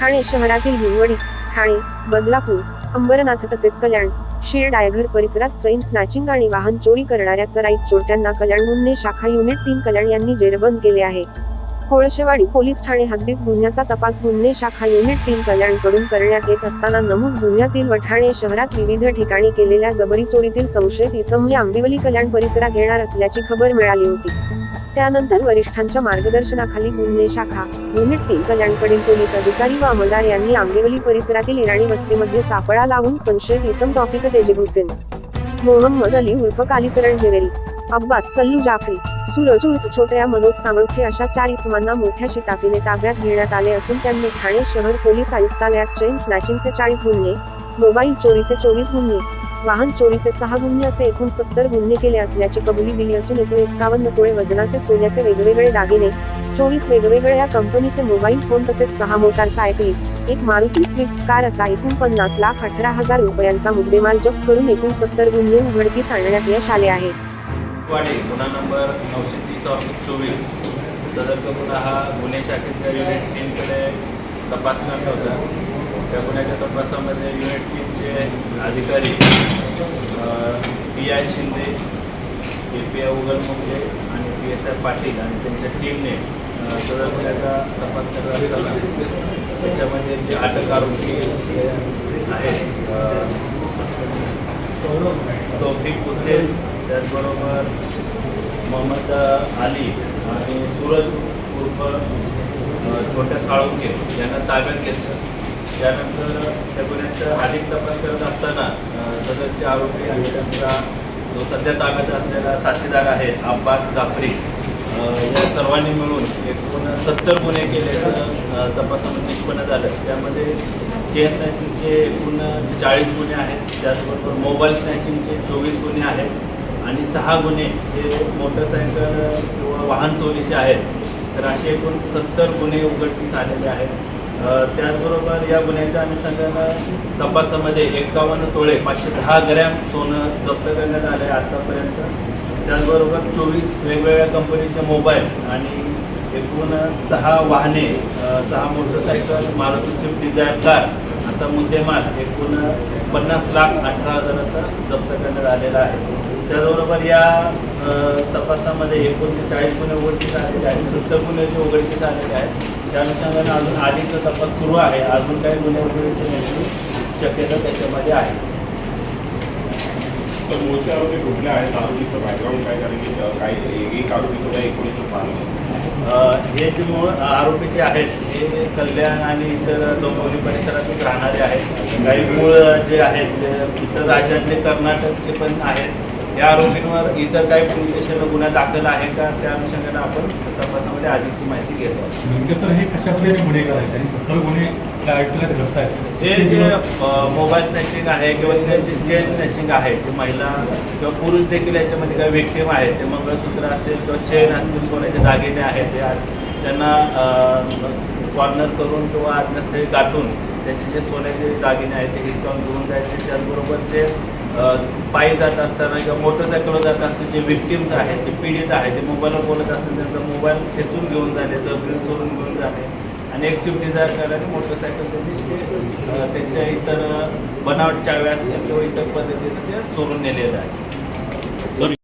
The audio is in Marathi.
ठाणे शहरातील हिंगवडी ठाणे बदलापूर अंबरनाथ तसेच कल्याण शेड डायघर परिसरात चैन स्नॅचिंग आणि वाहन चोरी करणाऱ्या सराईत चोरट्यांना कल्याण गुन्हे शाखा युनिट तीन कल्याण यांनी जेरबंद केले आहे. कोळशेवाडी पोलीस ठाणे हद्दीत गुन्ह्याचा तपास गुन्हे शाखा युनिट तीन कल्याणकडून करण्यात येत असताना नमूद गुन्ह्यातील व ठाणे शहरात विविध ठिकाणी केलेल्या जबरी चोरीतील संशयित इसमली आंबिवली कल्याण परिसरात येणार असल्याची खबर मिळाली होती. त्यानंतर वरिष्ठांच्या मार्गदर्शनाखाली गुन्हे शाखा युनिट तीन कल्याणकडील पोलीस अधिकारी व अंमलदार यांनी आंबेवली परिसरातील इराणी वस्तीमध्ये सापळा लावून संशयित इसम तौफिक तेजिब हुसेन मोहम्मद अली उर्फ कालीचरण झेवेरी अब्बास सल्लू जाफरी सूरज उर्फ छोट्या मनोज सामळखे अशा चार इसमांना मोठ्या शिताफीने ताब्यात घेण्यात आले असून त्यांनी ठाणे शहर पोलीस आयुक्तालयात चैन स्नॅचिंगचे चाळीस गुन्हे मोबाईल चोरीचे चोवीस गुन्हे वाहन चोरीचे सहा गुन्हे असे एकूण सत्तर गुन्हे केले असल्याची कबुली दिली असून एकूण एकावन्न कोळे वजनाचे सोन्याचे वेगवेगळे दागिने चोवीस वेगवेगळ्या कंपनीचे मोबाईल फोन तसेच सहा मोटार सायकली एक मारुती स्विफ्ट कार असा एकूण पन्नास लाख अठरा हजार रुपयांचा मुद्देमाल जप्त करून एकूण सत्तर गुन्हे उघडकीस आणण्यात यश आले आहे. गुन्हा नंबर नऊशे तीस ऑर्किट चोवीस. सदरचा गुन्हा हा गुन्हे शाखेच्या युनिट होता. त्या गुन्ह्याच्या तपासामध्ये युनिट टीमचे अधिकारी P I Shinde A P I Ugalmukhe आणि पी एस आय पाटील आणि त्यांच्या टीमने सदर गुन्ह्याचा तपास करत असताना त्याच्यामध्ये जे अटक आरोपी आहेत तौफिक हुसेन त्याचबरोबर मोहम्मद अली आणि सूरज उर्फ छोट्या साळुंके यांना ताब्यात घेतलं. त्यानंतर त्या गुन्ह्याचा अधिक तपास करत असताना सदरचे आरोपी आणि त्यांचा जो सध्या ताब्यात असलेला साथीदार आहे अब्बास जाफरी या सर्वांनी मिळून एकूण सत्तर गुन्हे केल्याचं तपासामध्ये निष्पन्न झालं. त्यामध्ये चेन स्नॅचिंगचे एकूण चाळीस गुन्हे आहेत. त्याचबरोबर मोबाईल स्नॅचिंगचे चोवीस गुन्हे आहेत. आणि सहा गुन्हे जे मोटरसायकल किंवा वाहन चोरीचे आहेत. तर असे एकूण सत्तर गुन्हे उघडकीस आलेले आहेत. त्याचबरोबर या गुन्ह्याच्या अनुषंगानं तपासामध्ये एकावन्न तोळे पाचशे दहा ग्रॅम सोनं जप्त करण्यात आलं आहे आत्तापर्यंत त्याचबरोबर चोवीस वेगवेगळ्या कंपनीचे मोबाईल आणि एकूण सहा वाहने सहा motorcycle Maruti Swift Dzire car असा मुद्देमाल एकूण पन्नास लाख अठरा हजाराचा जप्त करण्यात आलेला आहे. त्याचबरोबर या तपासामध्ये एकूण चाळीस गुन्हे उघडकीस आलेले आहेत सत्तर गुन्ह्याचे उघडकीस आलेले आहेत. त्या अनुषंगाने अजून आधीचा तपास सुरू आहे अजून काही गुन्हे येण्याची शक्यता त्याच्यामध्ये आहे. तर मूळचे आरोपी कुठले आहेत? आरोपीचं बॅकग्राऊंड काय कारण की एक आरोपी सुद्धा एकोणीसशे बावीस हे जे मूळ आरोपी जे आहेत हे कल्याण आणि इतर डोंबिवली परिसरातच राहणारे आहेत. काही मूळ जे आहेत ते इतर राज्यातले कर्नाटकचे पण आहेत. या आरोपींवर इतर काही पोलीस स्टेशनला गुन्हा दाखल आहे का? त्या अनुषंगाने आपण तपासामध्ये अधिकची माहिती घेतो नेमके सर हे कशा पद्धतीने गुन्हे करायचे आणि सत्तर गुन्हे आयुक्तालयात घडत आहेत जे जे मोबाईल स्नॅचिंग आहे किंवा स्नॅचिंग जेल स्नॅचिंग आहे जे महिला किंवा पुरुष देखील याच्यामध्ये काही व्यक्तिम आहेत. ते मंगळसूत्र असेल किंवा चेन असतील कोणाचे दागिने आहेत ते त्यांना कॉर्नर करून किंवा आत्मस्थळी गाठून त्यांचे जे सोन्याचे दागिने आहेत ते हिसकावून घेऊन जायचे. त्याचबरोबर जे पायी जात असताना किंवा मोटरसायकलवर जात असताना जे विक्टिम्स आहेत जे पीडित आहेत जे मोबाईलवर बोलत असतील त्यांचा मोबाईल खेचून घेऊन जाणे जबरीन चोरून घेऊन जाणे आणि एक स्विफ्ट डिझायर करायला मोटरसायकल त्यांनी त्यांच्या इतर बनावट चाव्या असतील किंवा इतर पद्धतीने ते चोरून नेलेलं आहे